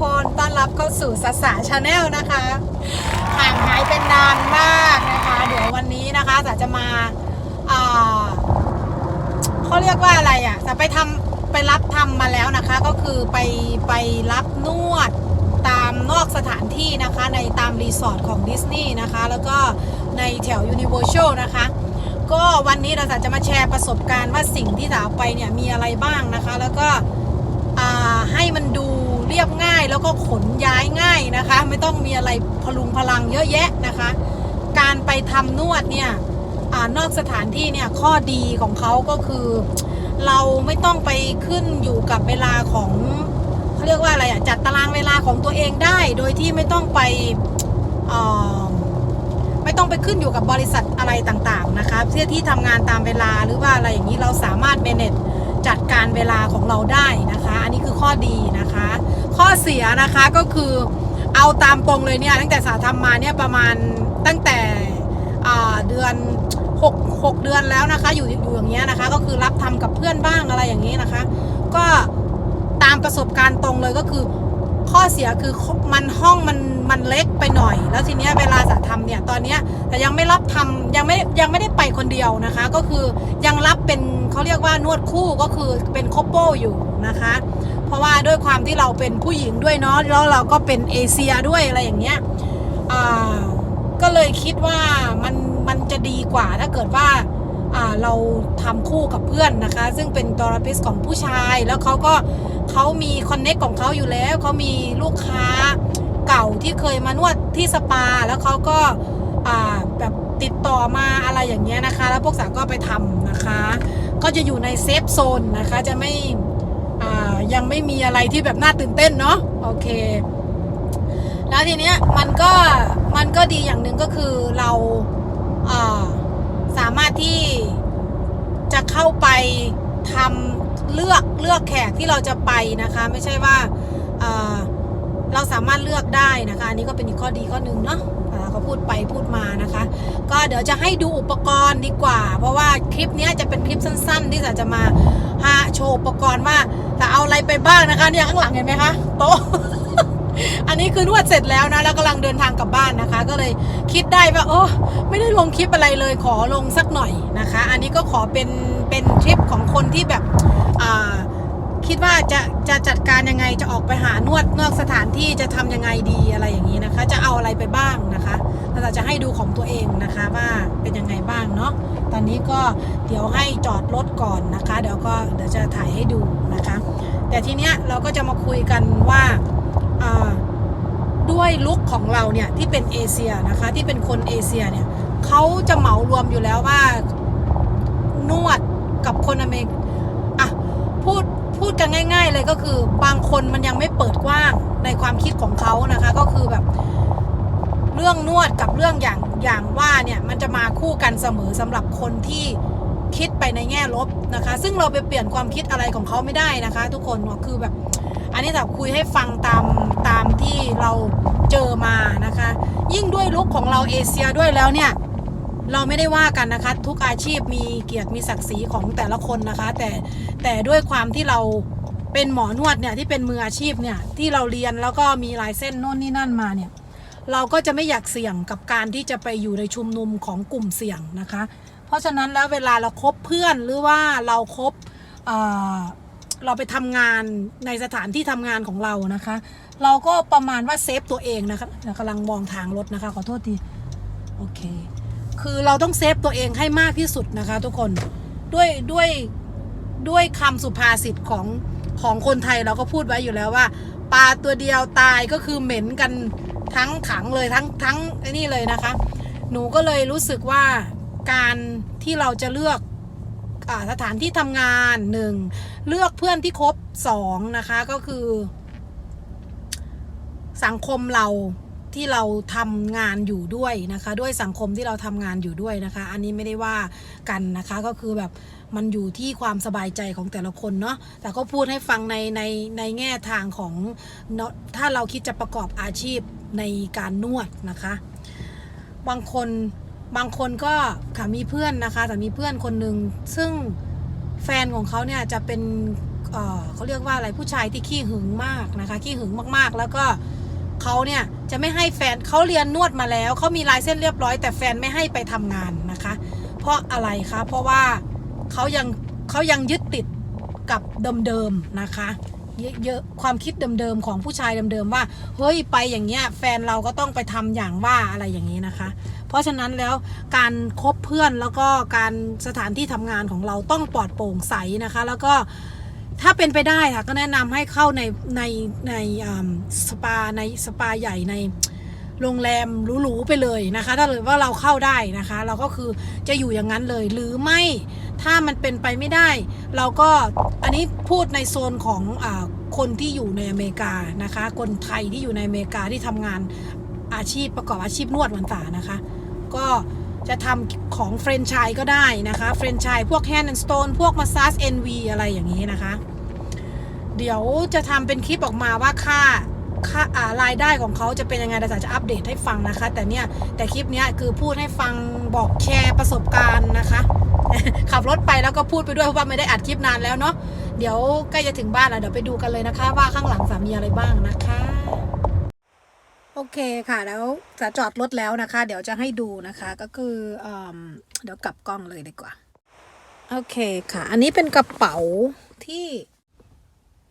คนต้อนรับเข้าสู่สสาชาแนลนะคะห่างหายเป็นนานมากนะคะ เดี๋ยววันนี้นะคะสาจะมาเขาเรียกว่าอะไรอะจะไปทำไปรับทำมาแล้วนะคะ ก็คือไปไปรับนวดตามนอกสถานที่นะคะในตามรีสอร์ทของดิสนีย์นะคะ แล้วก็ในแถวยูนิเวอร์แซลนะคะก็วันนี้เราจะมาแชร์ประสบการณ์ว่าสิ่งที่สาวไปเนี่ยมีอะไรบ้างนะคะ แล้วก็ให้มันดู ยบง่ายแล้วก็ขนย้ายง่ายนะคะ ไม่ต้องมีอะไรพลุงพลังเยอะแยะนะคะ การไปทำนวดเนี่ยอนอกสถานที่เนี่ยข้อดีของเขาก็คือ เราไม่ต้องไปขึ้นอยู่กับเวลาของเขาเรียกว่าอะไรอะจัดตารางเวลาของตัวเองได้ โดยที่ไม่ต้องไปไม่ต้องไปขึ้นอยู่กับบริษัทอะไรต่างๆนะคะเพื่อที่ทำงานตามเวลาหรือว่าอะไรอย่างนี้เราสามารถ manage จัด การเวลาของเราได้นะคะ อันนี้คือข้อดีนะคะ ข้อเสียนะคะก็คือเอาตามตรงเลยเนี่ยตั้งแต่สาทำมาเนี่ยประมาณตั้งแต่เดือน6 6เดือนแล้วนะคะ อยู่อยู่อย่างเงี้ยนะคะ ก็คือรับทำกับเพื่อนบ้างอะไรอย่างนี้นะคะ ก็ตามประสบการณ์ตรงเลยก็คือข้อเสียคือมันห้องมันมันเล็กไปหน่อย แล้วทีเนี้ยเวลาจะทำเนี่ยตอนเนี้ยแต่ยังไม่รับทำยังไม่ยังไม่ได้ไปคนเดียวนะคะ ก็คือยังรับเป็น เขาเรียกว่านวดคู่ก็คือเป็นคอปโปอยู่นะคะ เพราะว่าด้วยความที่เราเป็นผู้หญิงด้วยเนาะแล้วเราก็เป็นเอเชียด้วยอะไรอย่างเงี้ยอ่าก็เลยคิดว่ามันมันจะดีกว่าถ้าเกิดว่าอ่าเราทำคู่กับเพื่อนนะคะ ซึ่งเป็นตอราปิสของผู้ชายแล้วเขาก็เขามีคอนเน็กของเขาอยู่แล้วเขามีลูกค้าเก่าที่เคยมานวดที่สปา แล้วเขาก็อ่าแบบติดต่อมาอะไรอย่างเงี้ยนะคะ แล้วพวกสาวก็ไปทำนะคะ ก็จะอยู่ในเซฟโซนนะคะ จะไม่ยังไม่มีอะไรที่แบบน่าตื่นเต้นเนาะโอเค แล้วทีเนี้ยมันก็มันก็ดีอย่างหนึ่งก็คือเราาสามารถที่จะเข้าไปทำเลือกเลือกแขกที่เราจะไปนะคะ ไม่ใช่ว่าเอ่อ เราสามารถเลือกได้นะคะ อันนี้ก็เป็นอีกข้อดีข้อหนึ่งเนาะอ่าก็พูดไปพูดมานะคะ ก็เดี๋ยวจะให้ดูอุปกรณ์ดีกว่า เพราะว่าคลิปนี้จะเป็นคลิปสั้น ๆ ที่จะมาหาโชว์อุปกรณ์ว่าจะเอาอะไรไปบ้างนะคะเนี่ยข้างหลังเห็นไหมคะโต๊ะอันนี้คือนวดเสร็จแล้วนะแล้วกำลังเดินทางกลับบ้านนะคะ ก็เลยคิดได้ว่าโอ้ไม่ได้ลงคลิปอะไรเลยขอลงสักหน่อยนะคะ อันนี้ก็ขอเป็นเป็นทริปของคนที่แบบอ่า คิดว่าจะจะจัดการยังไงจะออกไปหานวดนอกสถานที่จะทำยังไงดีอะไรอย่างนี้นะคะ จะเอาอะไรไปบ้างนะคะเราจะให้ดูของตัวเองนะคะว่าเป็นยังไงบ้างเนาะตอนนี้ก็เดี๋ยวให้จอดรถก่อนนะคะ เดี๋ยวก็เดี๋ยวจะถ่ายให้ดูนะคะ แต่ทีเนี้ยเราก็จะมาคุยกันว่าอ่าด้วยลุคของเราเนี่ยที่เป็นเอเชียนะคะที่เป็นคนเอเชียเนี่ยเขาจะเหมารวมอยู่แล้วว่านวดกับคนอเมริกอะพูด พูดกันง่าย ๆ เลยก็คือบางคนมันยังไม่เปิดกว้างในความคิดของเขานะคะ ก็คือแบบเรื่องนวดกับเรื่องอย่างอย่างว่าเนี่ยมันจะมาคู่กันเสมอสำหรับคนที่คิดไปในแง่ลบนะคะ ซึ่งเราไปเปลี่ยนความคิดอะไรของเขาไม่ได้นะคะ ทุกคนคือแบบ อันนี้แบบคุยให้ฟังตามตามที่เราเจอมานะคะ ยิ่งด้วยลุคของเราเอเชียด้วยแล้วเนี่ย เราไม่ได้ว่ากันนะคะ ทุกอาชีพมีเกียรติมีศักดิ์ศรีของแต่ละคนนะคะ แต่แต่ด้วยความที่เราเป็นหมอนวดเนี่ยที่เป็นมืออาชีพเนี่ยที่เราเรียนแล้วก็มีลายเส้นโน่นนี่นั่นมาเนี่ยเราก็จะไม่อยากเสี่ยงกับการที่จะไปอยู่ในชุมนุมของกลุ่มเสี่ยงนะคะ เพราะฉะนั้นแล้วเวลาเราคบเพื่อนหรือว่าเราคบเเราไปทำงานในสถานที่ทำงานของเรานะคะ เราก็ประมาณว่าเซฟตัวเองนะคะกำลังมองทางรถนะคะขอโทษทีโอเค คือเราต้องเซฟตัวเองให้มากที่สุดนะคะ ทุกคนด้วยด้วยด้วยคำสุภาษิตของของคนไทยเราก็พูดไว้อยู่แล้วว่า ปลาตัวเดียวตายก็คือเหม็นกันทั้งขังเลยทั้งทั้งไอ้นี่เลยนะคะ หนูก็เลยรู้สึกว่าการที่เราจะเลือกอสถานที่ทำงานหนึ่งเลือกเพื่อนที่ครบสองนะคะก็คือ สังคมเรา ที่เราทำงานอยู่ด้วยนะคะ ด้วยสังคมที่เราทำงานอยู่ด้วยนะคะ อันนี้ไม่ได้ว่ากันนะคะก็คือแบบมันอยู่ที่ความสบายใจของแต่ละคนเนาะแต่ก็พูดให้ฟังในในในแง่ทางของเนอะถ้าเราคิดจะประกอบอาชีพในการนวดนะคะ บางคนบางคนก็ค่ะมีเพื่อนนะคะแต่มีเพื่อนคนหนึ่งซึ่งแฟนของเขาเนี่ยจะเป็นเออเขาเรียกว่าอะไรผู้ชายที่ขี้หึงมากนะคะขี้หึงมากๆ แล้วก็ เขาเนี่ยจะไม่ให้แฟนเขาเรียนนวดมาแล้วเขามีลายเส้นเรียบร้อย แต่แฟนไม่ให้ไปทำงานนะคะ เพราะอะไรคะเพราะว่าเขายังเขายังยึดติดกับเดิมๆนะคะเยอะๆความคิดเดิมๆของผู้ชายเดิมๆว่าเฮ้ยไปอย่างเงี้ยแฟนเราก็ต้องไปทำอย่างว่าอะไรอย่างนี้นะคะ เพราะฉะนั้นแล้วการคบเพื่อนแล้วก็การสถานที่ทำงานของเราต้องปลอดโปร่งใสนะคะ แล้วก็ ถ้าเป็นไปได้ค่ะ ก็แนะนำให้เข้าในในในสปาในสปาใหญ่ในโรงแรมหรูๆไปเลยนะคะ ถ้าเลยว่าเราเข้าได้นะคะ เราก็คือจะอยู่อย่างนั้นเลย หรือไม่ถ้ามันเป็นไปไม่ได้ เราก็อันนี้พูดในโซนของอคนที่อยู่ในอเมริกานะคะ คนไทยที่อยู่ในอเมริกาที่ทำงานอาชีพประกอบอาชีพนวดเหมือนตานะคะ ก็จะทำของเฟรนช์ชายก็ได้นะคะ เฟรนช์ชายพวก Hand and Stone พวก Massage NV อะไรอย่างนี้นะคะ เดี๋ยวจะทำเป็นคลิปออกมาว่าค่าค่าอ่ารายได้ของเขาจะเป็นยังไงเดี๋ยวจะอัปเดตให้ฟังนะคะ แต่เนี่ยแต่คลิปเนี้ยคือพูดให้ฟังบอกแชร์ประสบการณ์นะคะ ขับรถไปแล้วก็พูดไปด้วยเพราะว่าไม่ได้อัดคลิปนานแล้วเนาะเดี๋ยวใกล้จะถึงบ้านแล้วเดี๋ยวไปดูกันเลยนะคะ ว่าข้างหลังสามีอะไรบ้างนะคะ โอเคค่ะแล้วจะจอดรถแล้วนะคะ เดี๋ยวจะให้ดูนะคะก็คือเอเดี๋ยวกลับกล้องเลยดีกว่า โอเคค่ะ อันนี้เป็นกระเป๋าที่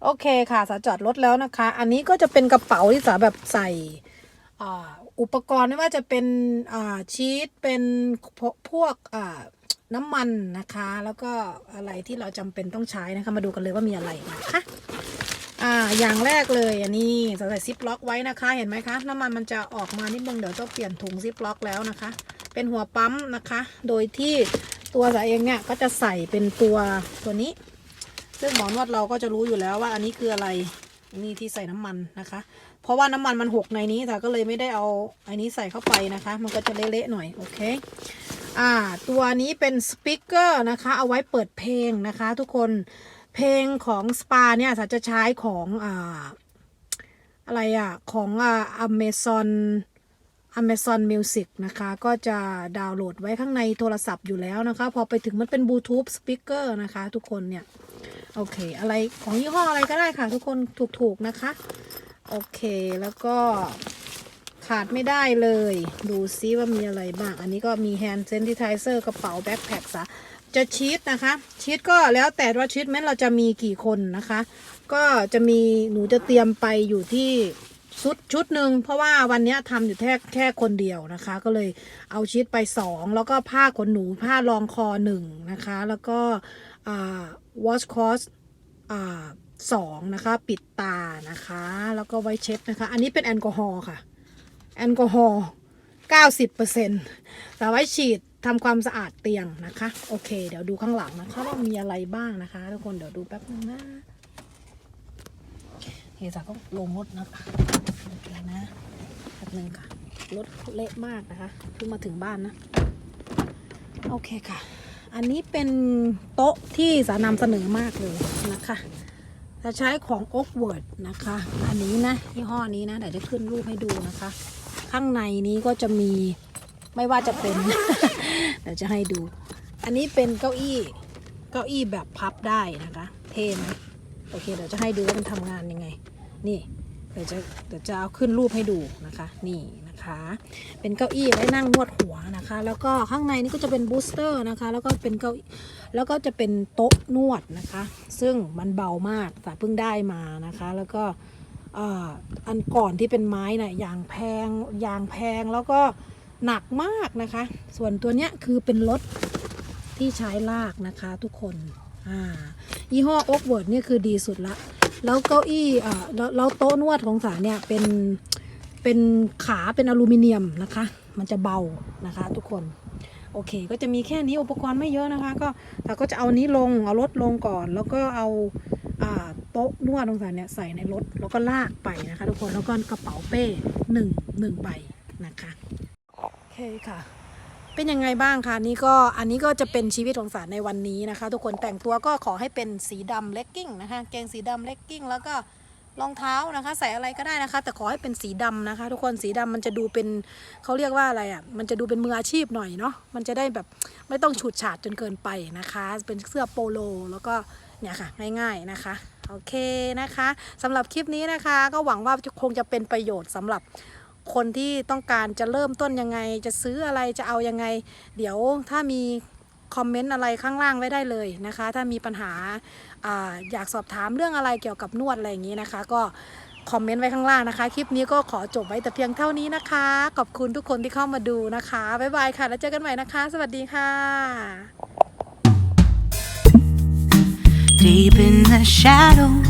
โอเคค่ะสาจอดรถแล้วนะคะ อันนี้ก็จะเป็นกระเป๋าที่สาแบบใส่ออุปกรณ์ไม่ว่าจะเป็นชีสเป็นพวพวกน้ำมันนะคะ แล้วก็อะไรที่เราจำเป็นต้องใช้นะคะ มาดูกันเลยว่ามีอะไรนะคะอ่าอย่างแรกเลยอันนี้ใส่ซิปล็อกไว้นะคะ เห็นไหมคะ น้ำมันมันจะออกมานิดนึงเดี๋ยวต้องเปลี่ยนถุงซิปล็อกแล้วนะคะ เป็นหัวปั๊มนะคะ โดยที่ตัวสาเองเนี่ยก็จะใส่เป็นตัวตัวนี้ ซึ่งหมอนวดเราก็จะรู้อยู่แล้วว่าอันนี้คืออะไรนี่ที่ใส่น้ำมันนะคะ เพราะว่าน้ำมันมันหกในนี้ค่ะก็เลยไม่ได้เอาอันนี้ใส่เข้าไปนะคะ มันก็จะเละๆหน่อยโอเคอ่าตัวนี้เป็นสปีกเกอร์นะคะ เอาไว้เปิดเพลงนะคะ ทุกคนเพลงของสปาเนี่ยสาจะใช้ของอ่าอะไรอะของอ่า Amazon Amazon Music นะคะ ก็จะดาวน์โหลดไว้ข้างในโทรศัพท์อยู่แล้วนะคะ พอไปถึงมันเป็นบลูทูธสปีกเกอร์นะคะ ทุกคนเนี่ย โอเค อะไรของยี่ห้ออะไรก็ได้ค่ะ ทุกคนถูกๆนะคะ โอเคแล้วก็ขาดไม่ได้เลย ดูซิว่ามีอะไรบ้าง อันนี้ก็มี hand sanitizer กระเป๋าแบ็คแพคซะจะชีตนะคะ ชีตก็แล้วแต่ว่าชีตแม้เราจะมีกี่คนนะคะ ก็จะมีหนูจะเตรียมไปอยู่ที่ ชุดชุดหนึ่งเพราะว่าวันนี้ทำอยู่แค่แค่คนเดียวนะคะ ก็เลยเอาชีตไปสองแล้วก็ผ้าขนหนูผ้ารองคอหนึ่งนะคะ แล้วก็อ่า wash cloth อ่าสองนะคะ ปิดตานะคะ แล้วก็ไว้เช็ดนะคะ อันนี้เป็นแอลกอฮอล์ค่ะ แอลกอฮอล์90%แต่ไว้ฉีดทำความสะอาดเตียงนะคะ โอเค เดี๋ยวดูข้างหลังนะคะว่ามีอะไรบ้างนะคะ ทุกคนเดี๋ยวดูแป๊บนึงนะ เฮซ่าก็ลงรถนะคะโอเคนะแป๊บนึงค่ะ รถเละมากนะคะเพิ่งมาถึงบ้านนะ โอเคค่ะ อันนี้เป็นโต๊ะที่สานำเสนอมากเลยนะคะจะใช้ของ o a k w o r d นะคะ อันนี้นะยี่ห้อนี้นะเดี๋ยวจะขึ้นรูปให้ดูนะคะ ข้างในนี้ก็จะมีไม่ว่าจะเป็น เดี๋ยวจะให้ดู อันนี้เป็นเก้าอี้เก้าอี้แบบพับได้นะคะ เท่ไหมโอเคเดี๋ยวจะให้ดูว่ามันทำงานยังไง นี่เดี๋ยวจะเดี๋ยวจะเอาขึ้นรูปให้ดูนะคะ นี่นะคะ เป็นเก้าอี้ไว้นั่งนวดหัวนะคะ แล้วก็ข้างในนี่ก็จะเป็นบูสเตอร์นะคะ แล้วก็เป็นเก้าแล้วก็จะเป็นโต๊ะนวดนะคะ ซึ่งมันเบามากแต่เพิ่งได้มานะคะ แล้วก็ออันก่อนที่เป็นไม้นะ่ะยางแพงยางแพงแล้วก็หนักมากนะคะ ส่วนตัวเนี้ยคือเป็นรถที่ใช้ลากนะคะทุกคน อ่า ยี่ห้อโอ๊กเวิร์ดเนี่ยคือดีสุดละ แล้วเก้าอี้เอ่าแล้วแล้วโต๊ะนวดของสาเนี่ยเป็นเป็นขาเป็นอลูมิเนียมนะคะ มันจะเบานะคะทุกคน โอเค ก็จะมีแค่นี้อุปกรณ์ไม่เยอะนะคะ ก็แต่ก็จะเอานี้ลงเอารถลงก่อน แล้วก็เอาอ่าโต๊ะนวดตรงสาเนี่ยใส่ในรถแล้วก็ลากไปนะคะ ทุกคนแล้วก็กระเป๋าเป้หนึ่งหนึ่งใบนะคะโอเคค่ะ เป็นยังไงบ้างคะนี่ก็อันนี้ก็จะเป็นชีวิตของสารในวันนี้นะคะ ทุกคนแต่งตัวก็ขอให้เป็นสีดำเลกกิ้งนะคะเกงสีดำเลกกิ้งแล้วก็รองเท้านะคะ ใส่อะไรก็ได้นะคะ แต่ขอให้เป็นสีดำนะคะ ทุกคนสีดำมันจะดูเป็นเขาเรียกว่าอะไรอะ่ะมันจะดูเป็นมืออาชีพหน่อยเนาะมันจะได้แบบไม่ต้องฉูดฉาดจนเกินไปนะคะ เป็นเสื้อโปโลแล้วก็เนี่ยค่ะง่ายๆนะคะโอเคนะคะสำหรับคลิปนี้นะคะ ก็หวังว่าคงจะเป็นประโยชน์สำหรับ คนที่ต้องการจะเริ่มต้นยังไง จะซื้ออะไรจะเอายังไง เดี๋ยวถ้ามีคอมเมนต์อะไรข้างล่างไว้ได้เลยนะคะ ถ้ามีปัญหาออยากสอบถามเรื่องอะไรเกี่ยวกับนวดอะไรอย่างนี้นะคะ ก็คอมเมนต์ไว้ข้างล่างนะคะ คลิปนี้ก็ขอจบไว้แต่เพียงเท่านี้นะคะ ขอบคุณทุกคนที่เข้ามาดูนะคะ บ๊ายบายค่ะ แล้วเจอกันใหม่นะคะ สวัสดีค่ะ Deep in the shadows,